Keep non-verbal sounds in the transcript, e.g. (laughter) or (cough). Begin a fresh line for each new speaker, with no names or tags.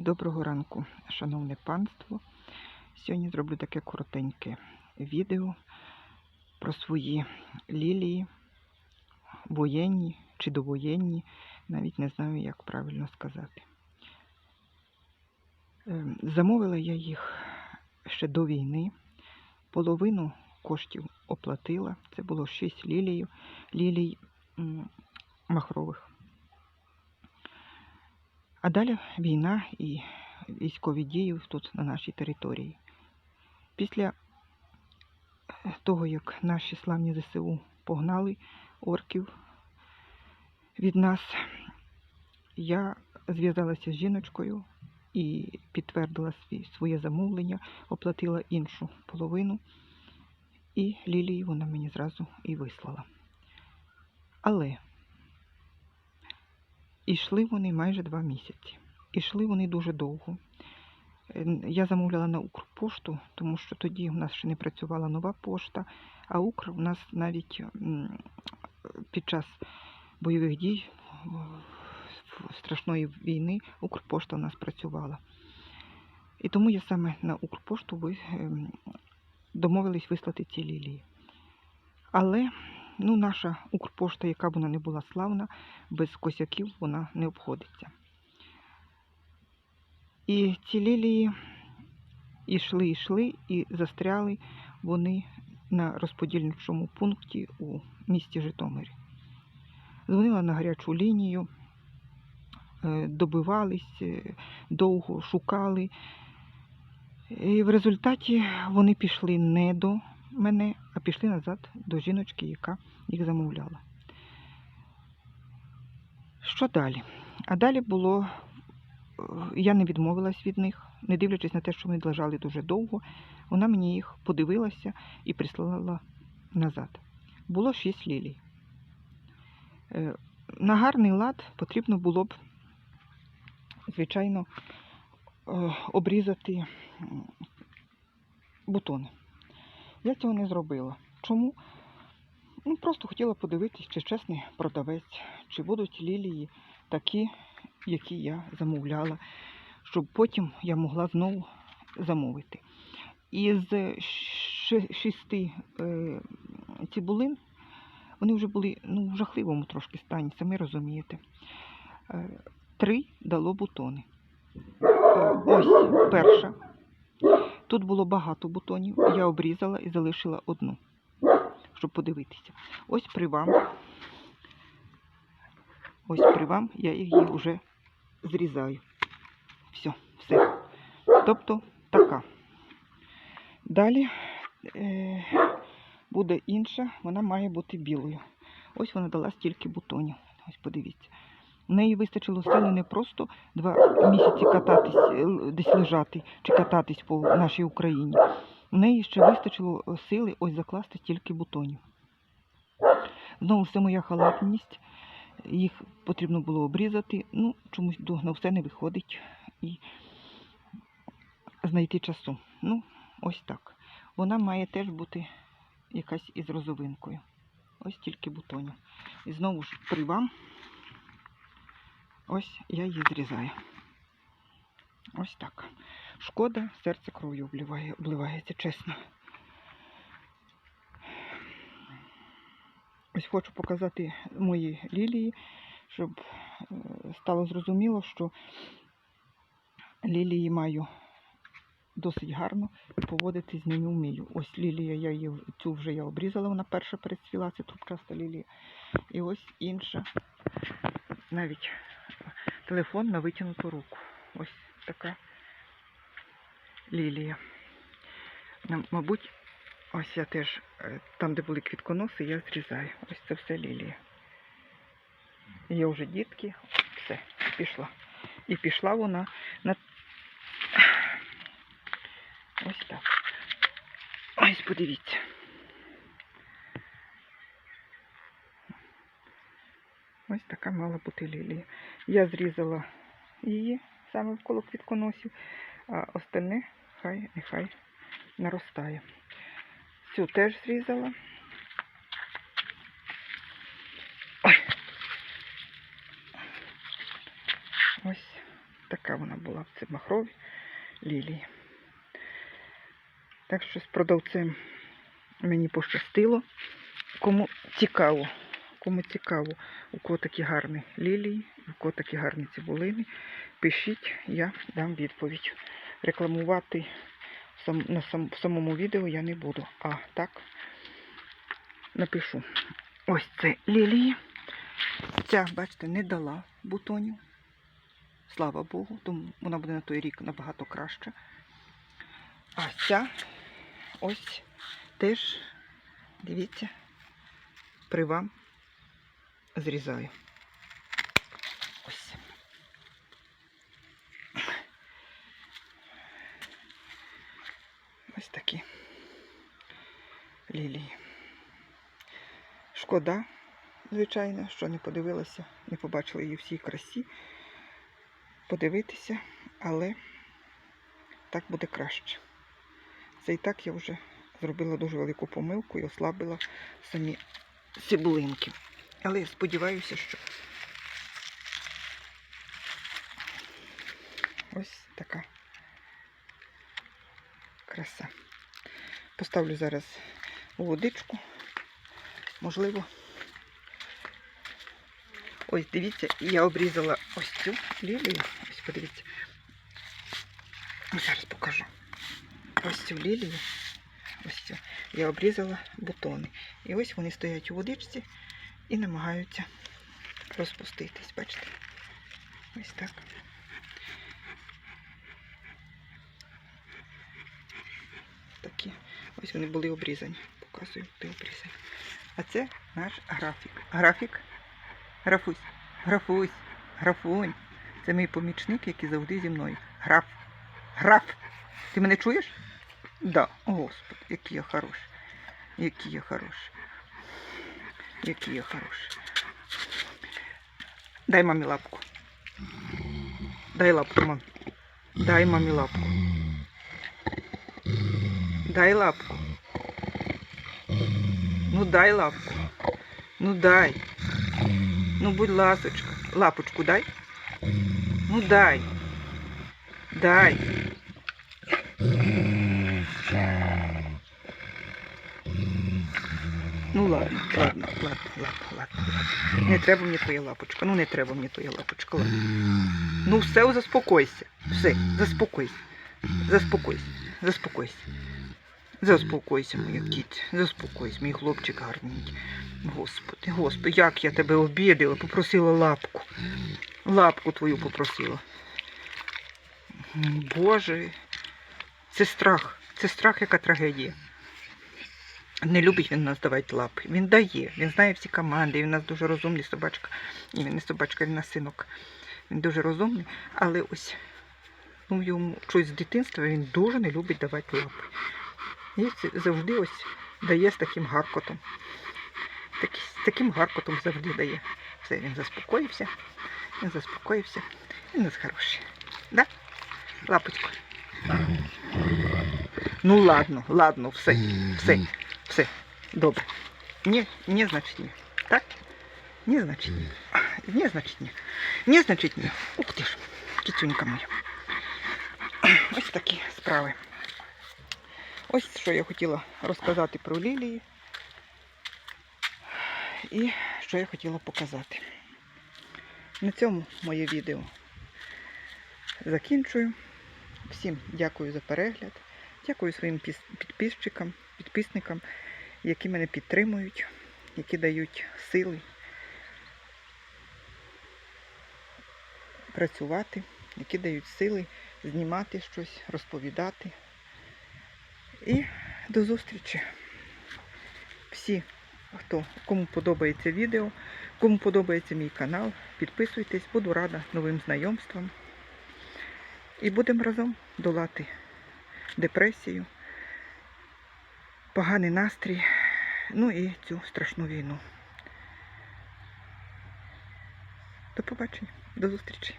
Доброго ранку, шановне панство. Сьогодні зроблю таке коротеньке відео про свої лілії, воєнні чи довоєнні, навіть не знаю, як правильно сказати. Ем, Замовила я їх ще до війни. Половину коштів оплатила. Це було 6 лілій, лілій махрових. А далі війна і військові дії тут на нашій території. Після того, як наші славні ЗСУ погнали орків від нас, я зв'язалася з жіночкою і підтвердила своє замовлення, оплатила іншу половину, і лілії вона мені зразу і вислала. Але і йшли вони майже два місяці. І йшли вони дуже довго. Е, Я замовляла на Укрпошту, тому що тоді в нас ще не працювала нова пошта, а Укр у нас навіть під час бойових дій страшної війни Укрпошта у нас працювала. І тому я саме на Укрпошту ем, домовились вислати ці лілії. Але ну, наша Укрпошта, яка б вона не була славна, без косяків вона не обходиться. І ці лілії ішли, йшли і застряли вони на розподільничому пункті у місті Житомирі. Дзвонила на гарячу лінію, е, добивались, е, довго шукали. І в результаті вони пішли не до мене, пішли назад до жіночки, яка їх замовляла. Що далі? А далі було, е, я не відмовилась від них, не дивлячись на те, що вони лежали дуже довго, вона мені їх подивилася і прислала назад. Було шість лілій. Е, На гарний лад потрібно було б, звичайно, е, обрізати бутони. Я цього не зробила. Чому? Ну, просто хотіла подивитись, чи чесний продавець, чи будуть лілії такі, які я замовляла, щоб потім я могла знову замовити. Із шести е, цибулин вони вже були ну, в жахливому трошки стані, самі розумієте. Е, три дало бутони. Е, ось перша. Тут було багато бутонів. Я обрізала і залишила одну, щоб подивитися. Ось при вам. Ось при вам я її вже зрізаю. Все, все. Тобто така. Далі е, буде інша, вона має бути білою. Ось вона дала стільки бутонів. Ось подивіться. В неї вистачило сили не просто два місяці кататись, е, десь лежати чи кататись по нашій Україні. В неї ще вистачило е, сили ось закласти стільки бутонів. Знову це моя халатність. Їх потрібно було обрізати. Ну, чомусь на все не виходить і знайти часу. Ну, ось так. Вона має теж бути якась із розовинкою. Ось тільки бутонів. І знову ж при вам. Ось я її зрізаю. Ось так. Шкода, серце кров'ю обливає, обливається, чесно. Ось хочу показати мої лілії, щоб е, стало зрозуміло, що лілії маю досить гарно поводити з ними вмію. Ось лілія, я її цю вже я обрізала, вона перша перецвіла, це трубчаста лілія. І ось інша, навіть телефон на витягнуту руку. Ось така лілія. Мабуть, ось я теж е, там, де були квітконоси, я зрізаю. Ось це все лілія. Є вже дітки, все, пішла. І пішла вона на ось так. Ось подивіться. Ось така мала бути лілія. Я зрізала її саме вколо квітконосів, а остальне хай нехай наростає. Цю теж зрізала. Ой. Ось така вона була. Це махрові лілії. Так що з продавцем мені пощастило. Кому цікаво, кому цікаво, у кого такі гарні лілії, у кого такі гарні цибулини, пишіть, я дам відповідь. Рекламувати сам, на сам, в самому відео я не буду. А так напишу. Ось це лілії. Ця, бачите, не дала бутонів. Слава Богу, тому вона буде на той рік набагато краща. А ця ось теж, дивіться, при вам зрізаю. Ось. Ось такі лілії. Шкода, звичайно, що не подивилася, не побачила її всій красі. Подивитися, але так буде краще. Це і так я вже зробила дуже велику помилку і ослабила самі цибулинки. Але я сподіваюся, що ось така краса. Поставлю зараз у водичку. Можливо. Ось, дивіться, я обрізала ось цю лілію. Ось подивіться. Зараз покажу. Ось цю лілію. Ось цю. Я обрізала бутони. І ось вони стоять у водичці і намагаються розпуститись. Бачите? Ось так. Такі. Ось вони були обрізані. Показую, де обрізані. А це наш графік. Графік. Графусь. Графусь. Графунь. Це мій помічник, який завжди зі мною. Граф. Граф. Ти мене чуєш? Да. О, Господи, який я хороший. Який я хороший. Який я хороший. Дай мамі лапку. Дай лапку, мам. Дай мамі лапку. Дай лапку. Ну дай лапку. Ну дай. Ну будь ласочка. Лапочку дай. Ну дай. Дай. Ну ладно, ладно, ладно, ладно, ладно. Не треба мені твоя лапочка. Ну не треба мені твоя лапочка. Ладно. Ну все, заспокойся. Все, заспокойся. Заспокойся. Заспокойся. Заспокойся, моя кіт. Заспокойся, мій хлопчик гарненький. Господи, господи, як я тебе обідала, попросила лапку. Лапку твою попросила. Боже, це страх. Це страх, яка трагедія. Не любить він нас давати лапи. Він дає, він знає всі команди, він у нас дуже розумний собачка. Ні, він не собачка, він у нас синок. Він дуже розумний, але ось ну, йому щось з дитинства він дуже не любить давати лапи. І завжди ось дає з таким гаркотом. Так, з таким гаркотом завжди дає. Все, він заспокоївся. Він заспокоївся. Він у нас хороший. Да? Лапочку. Ну ладно, ладно, все, все, все. Добре. Ні, ні, значить ні. Так? Ні, значить ні. Ні, значить ні. Ні, значить ні. Ух ти ж, кіцюнька моя. (clears throat) Ось такі справи. Ось що я хотіла розказати про лілії. І що я хотіла показати. На цьому моє відео закінчую. Всім дякую за перегляд. Дякую своїм підписчикам, підписникам, які мене підтримують, які дають сили працювати, які дають сили знімати щось, розповідати. І до зустрічі. Всі, хто кому подобається відео, кому подобається мій канал, підписуйтесь, буду рада новим знайомствам. І будемо разом долати депресію, поганий настрій, ну і цю страшну війну. До побачення, до зустрічі.